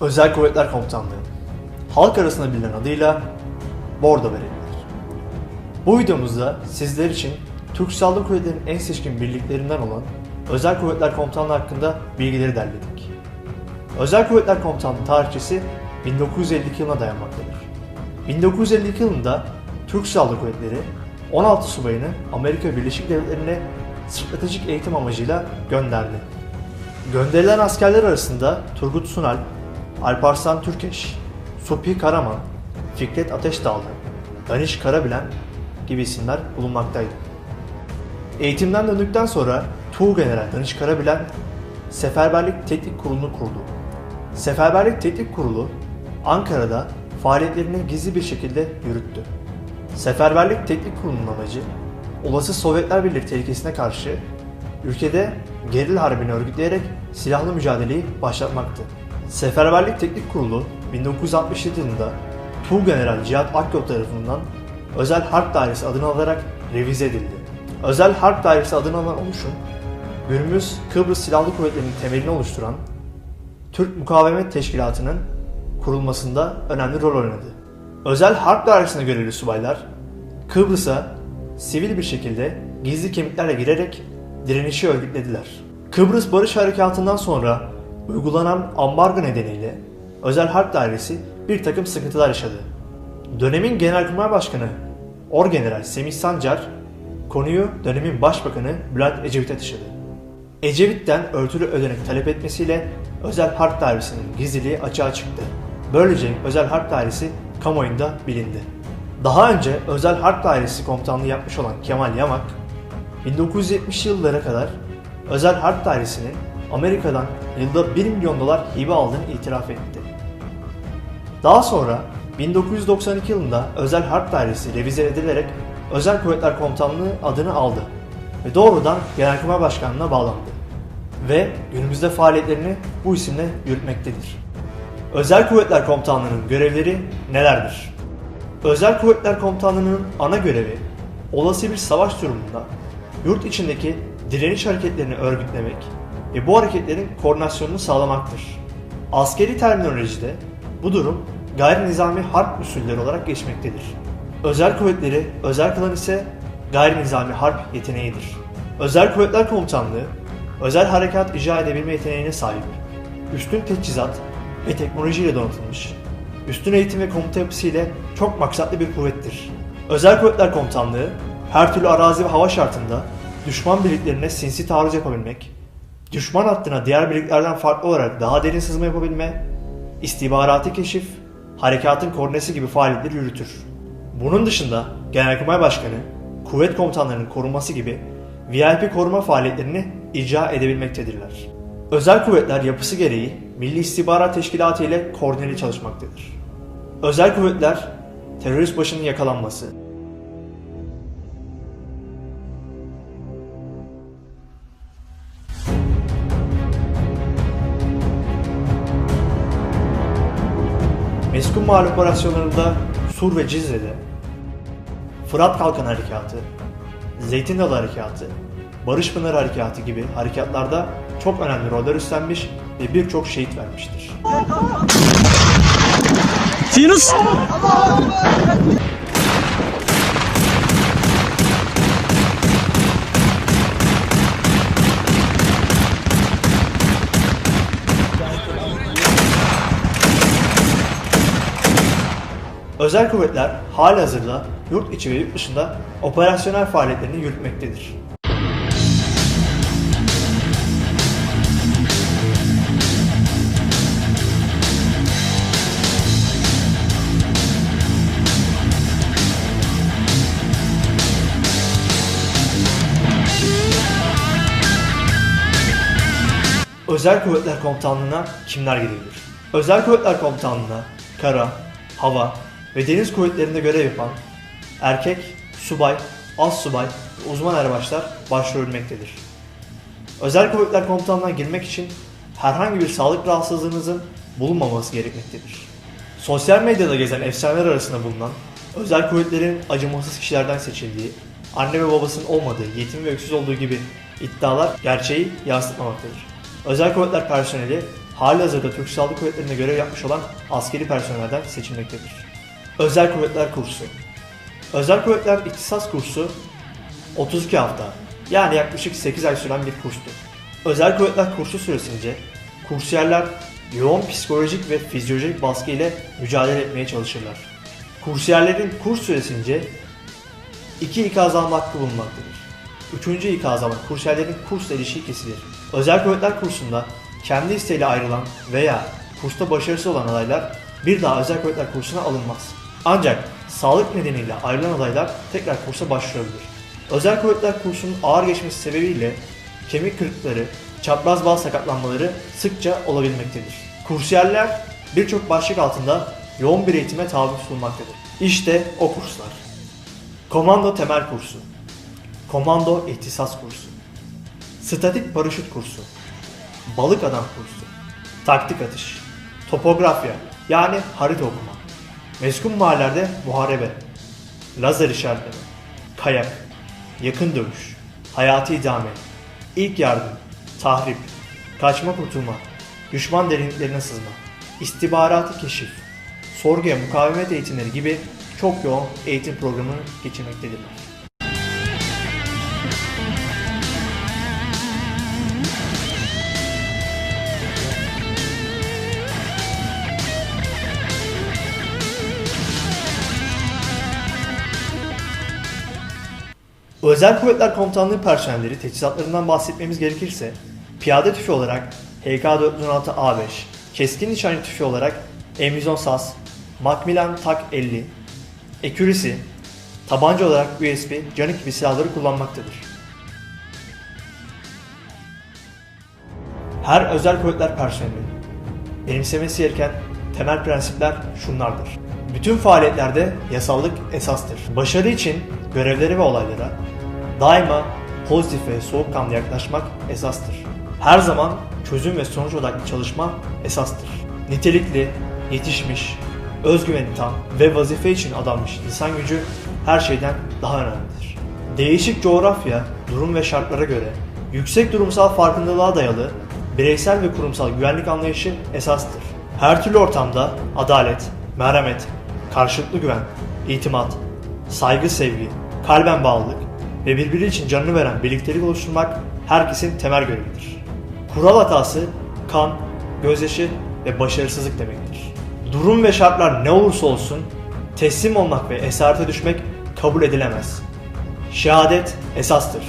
Özel Kuvvetler Komutanlığı Halk arasında bilinen adıyla Bordo Verilir. Bu videomuzda sizler için Türk Silahlı Kuvvetleri'nin en seçkin birliklerinden olan Özel Kuvvetler Komutanlığı hakkında bilgileri derledik. Özel Kuvvetler Komutanlığı tarihçesi 1952 yılına dayanmaktadır. 1952 yılında Türk Silahlı Kuvvetleri 16 subayını Amerika Birleşik Devletleri'ne stratejik eğitim amacıyla gönderdi. Gönderilen askerler arasında Turgut Sunal, Alparslan Türkeş, Supi Karaman, Fikret Ateşdağlı, Daniş Karabilen gibi isimler bulunmaktaydı. Eğitimden döndükten sonra Tuğgeneral Daniş Karabilen Seferberlik Teknik Kurulu'nu kurdu. Seferberlik Teknik Kurulu Ankara'da faaliyetlerini gizli bir şekilde yürüttü. Seferberlik Teknik Kurulu'nun amacı olası Sovyetler Birliği tehlikesine karşı ülkede gerilla harbini örgütleyerek silahlı mücadeleyi başlatmaktı. Seferberlik Teknik Kurulu 1967 yılında Tuğgeneral Cihat Akyol tarafından Özel Harp Dairesi adını alarak revize edildi. Özel Harp Dairesi adını alan oluşum, günümüz Kıbrıs Silahlı Kuvvetleri'nin temelini oluşturan Türk Mukavemet Teşkilatı'nın kurulmasında önemli rol oynadı. Özel Harp Dairesi'ne görevli subaylar Kıbrıs'a sivil bir şekilde gizli kemiklerle girerek direnişi örgütlediler. Kıbrıs Barış Harekatı'ndan sonra uygulanan ambargo nedeniyle Özel Harp Dairesi bir takım sıkıntılar yaşadı. Dönemin Genelkurmay Başkanı Orgeneral Semih Sancar konuyu dönemin Başbakanı Bülent Ecevit'e taşıdı. Ecevit'ten örtülü ödenek talep etmesiyle Özel Harp Dairesi'nin gizliliği açığa çıktı. Böylece Özel Harp Dairesi kamuoyunda bilindi. Daha önce Özel Harp Dairesi komutanlığı yapmış olan Kemal Yamak, 1970 yıllara kadar Özel Harp Dairesi'nin Amerika'dan yılda 1 milyon dolar hibe aldığını itiraf etti. Daha sonra 1992 yılında Özel Harp Dairesi revize edilerek Özel Kuvvetler Komutanlığı adını aldı ve doğrudan Genelkurmay Başkanlığı'na bağlandı ve günümüzde faaliyetlerini bu isimle yürütmektedir. Özel Kuvvetler Komutanlığı'nın görevleri nelerdir? Özel Kuvvetler Komutanlığı'nın ana görevi olası bir savaş durumunda yurt içindeki direniş hareketlerini örgütlemek ve bu hareketlerin koordinasyonunu sağlamaktır. Askeri terminolojide bu durum gayri nizami harp usulleri olarak geçmektedir. Özel kuvvetleri özel kılan ise gayri nizami harp yeteneğidir. Özel Kuvvetler Komutanlığı özel harekat icra edebilme yeteneğine sahip. Üstün teçhizat ve teknolojiyle donatılmış, üstün eğitim ve komuta yapısı ile çok maksatlı bir kuvvettir. Özel Kuvvetler Komutanlığı her türlü arazi ve hava şartında düşman birliklerine sinsi taarruz yapabilmek, düşman hattına diğer birliklerden farklı olarak daha derin sızma yapabilme, istihbaratı keşif, harekatın koordinesi gibi faaliyetleri yürütür. Bunun dışında Genelkurmay Başkanı, kuvvet komutanlarının korunması gibi VIP koruma faaliyetlerini icra edebilmektedirler. Özel kuvvetler yapısı gereği Milli İstihbarat Teşkilatı ile koordineli çalışmaktadır. Özel kuvvetler terörist başının yakalanması, Meskun Mahal operasyonlarında Sur ve Cizre'de, Fırat Kalkan Harekatı, Zeytin Dalı Harekatı, Barış Pınarı Harekatı gibi harekatlarda çok önemli roller üstlenmiş ve birçok şehit vermiştir. Sinus. Özel kuvvetler halihazırda yurt içi ve yurt dışında operasyonel faaliyetlerini yürütmektedir. Özel Kuvvetler Komutanlığı'na kimler girebilir? Özel Kuvvetler Komutanlığı'na kara, hava ve deniz kuvvetlerinde görev yapan erkek, subay, az subay ve uzman erbaşlar başvurabilmektedir. Özel Kuvvetler Komutanlığı'na girmek için herhangi bir sağlık rahatsızlığınızın bulunmaması gerekmektedir. Sosyal medyada gezen efsaneler arasında bulunan özel kuvvetlerin acımasız kişilerden seçildiği, anne ve babasının olmadığı, yetim ve öksüz olduğu gibi iddialar gerçeği yansıtmamaktadır. Özel kuvvetler personeli halihazırda Türk Silahlı Kuvvetleri'nde görev yapmış olan askeri personellerden seçilmektedir. Özel Kuvvetler Kursu Özel Kuvvetler İhtisas Kursu 32 hafta yani yaklaşık 8 ay süren bir kurstu. Özel Kuvvetler Kursu süresince kursiyerler yoğun psikolojik ve fizyolojik baskı ile mücadele etmeye çalışırlar. Kursiyerlerin kurs süresince iki ikaz alma hakkı bulunmaktadır. Üçüncü ikaz alma kursiyerlerin kursla ilişki kesilir. Özel Kuvvetler Kursu'nda kendi isteğiyle ayrılan veya kursta başarısız olan adaylar bir daha Özel Kuvvetler Kursu'na alınmaz. Ancak sağlık nedeniyle ayrılan adaylar tekrar kursa başvurabilir. Özel Kuvvetler Kursu'nun ağır geçmesi sebebiyle kemik kırıkları, çapraz bağ sakatlanmaları sıkça olabilmektedir. Kursiyerler birçok başlık altında yoğun bir eğitime tabi tutulmaktadır. İşte o kurslar. Komando Temel Kursu Komando İhtisas Kursu Statik Paraşüt Kursu Balık Adam Kursu Taktik Atış Topografya yani harita okuma Meskun mahallerde muharebe Lazer işaretleme Kayak Yakın dövüş Hayati idame İlk yardım Tahrip Kaçma kurtulma Düşman derinliklerine sızma İstihbaratı keşif Sorguya mukavemet eğitimleri gibi çok yoğun eğitim programını geçirmektedirler. Özel Kuvvetler Komutanlığı personelleri teçhizatlarından bahsetmemiz gerekirse piyade tüfeği olarak HK-416A5, keskin nişancı tüfeği olarak M110 SAS, Macmillan TAC 50, Accuracy, tabanca olarak USB, Canik gibi silahları kullanmaktadır. Her özel kuvvetler personeli benimsemesi gereken temel prensipler şunlardır. Bütün faaliyetlerde yasallık esastır. Başarı için görevlere ve olaylara daima pozitif ve soğukkanlı yaklaşmak esastır. Her zaman çözüm ve sonuç odaklı çalışma esastır. Nitelikli, yetişmiş, özgüveni tam ve vazife için adanmış insan gücü her şeyden daha önemlidir. Değişik coğrafya, durum ve şartlara göre yüksek durumsal farkındalığa dayalı bireysel ve kurumsal güvenlik anlayışı esastır. Her türlü ortamda adalet, merhamet, karşılıklı güven, itimat, saygı sevgi, kalben bağlılık ve birbiri için canını veren birliktelik oluşturmak herkesin temel görevidir. Kural hatası, kan, gözyaşı ve başarısızlık demektir. Durum ve şartlar ne olursa olsun teslim olmak ve esarete düşmek kabul edilemez. Şehadet esastır.